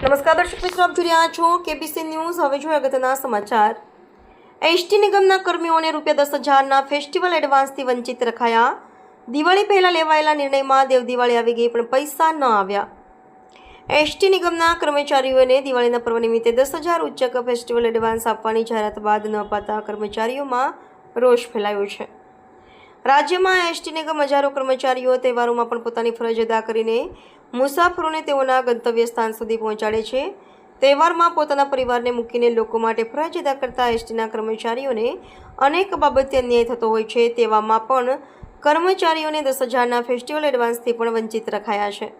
નમસ્કાર દર્શક મિત્રો, આપ જોઈ રહ્યા છો કેબીસી ન્યૂઝ હવે જોઈએ અગત્યના સમાચાર. એસટી નિગમના કર્મીઓને રૂપિયા દસ હજારના ફેસ્ટિવલ એડવાન્સથી વંચિત રખાયા. દિવાળી પહેલાં લેવાયેલા નિર્ણયમાં દેવ દિવાળી આવી ગઈ, પણ પૈસા ન આવ્યા. એસટી નિગમના કર્મચારીઓને દિવાળીના પર્વ નિમિત્તે દસ હજાર ઉચ્ચક ફેસ્ટિવલ એડવાન્સ આપવાની જાહેરાત બાદ ન અપાતા કર્મચારીઓમાં રોષ ફેલાયો છે. રાજ્યમાં એસટી નિગમ હજારો કર્મચારીઓ તહેવારોમાં પણ પોતાની ફરજ અદા કરીને મુસાફરોને તેઓના ગંતવ્ય સ્થાન સુધી પહોંચાડે છે. તહેવારમાં પોતાના પરિવારને મૂકીને લોકો માટે ફરજ અદા કરતા એસટીના કર્મચારીઓને અનેક બાબતે અન્યાય થતો હોય છે. તેવામાં પણ કર્મચારીઓને દસ હજારના ફેસ્ટિવલ એડવાન્સથી પણ વંચિત રખાયા છે.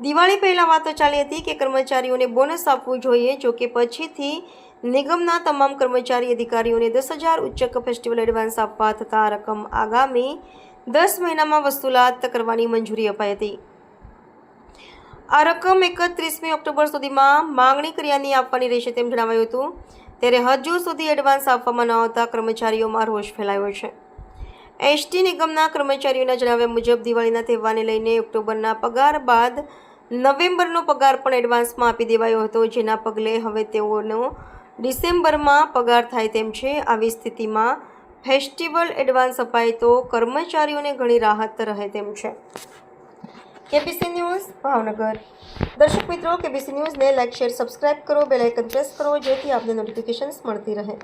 દિવાળી પહેલાં વાતો ચાલી હતી કે કર્મચારીઓને બોનસ આપવું જોઈએ જો કે પછીથી નિગમના તમામ કર્મચારી અધિકારીઓને દસ હજાર ઉચ્ચક ફેસ્ટિવલ એડવાન્સ આપવા થતાં રકમ આગામી દસ મહિનામાં વસૂલાત કરવાની મંજૂરી અપાઈ હતી. આ રકમ એકત્રીસમી ઓક્ટોબર સુધીમાં માંગણી કર્યાની આપવાની રહેશે તેમ જણાવાયું હતું. ત્યારે હજુ સુધી એડવાન્સ આપવામાં ન આવતા કર્મચારીઓમાં રોષ ફેલાયો છે. એસટી નિગમના કર્મચારીઓના જણાવ્યા મુજબ દિવાળીના તહેવારને લઈને ઓક્ટોબરના પગાર બાદ નવેમ્બરનો પગાર પણ એડવાન્સમાં આપી દેવાયો હતો. જેના પગલે હવે તેઓનો ડિસેમ્બરમાં પગાર થાય તેમ છે. આવી સ્થિતિમાં ફેસ્ટિવલ એડવાન્સ અપાય તો કર્મચારીઓને ઘણી રાહત રહે તેમ છે. KBC news, Bhavnagar. દર્શક મિત્રો, કેબીસી ન્યૂઝને લાઇક શેર, સબસ્ક્રાઇબ કરો. બેલ આઇકન પ્રેસ કરો જેથી આપને નોટિફિકેશન્સ મળતી રહે.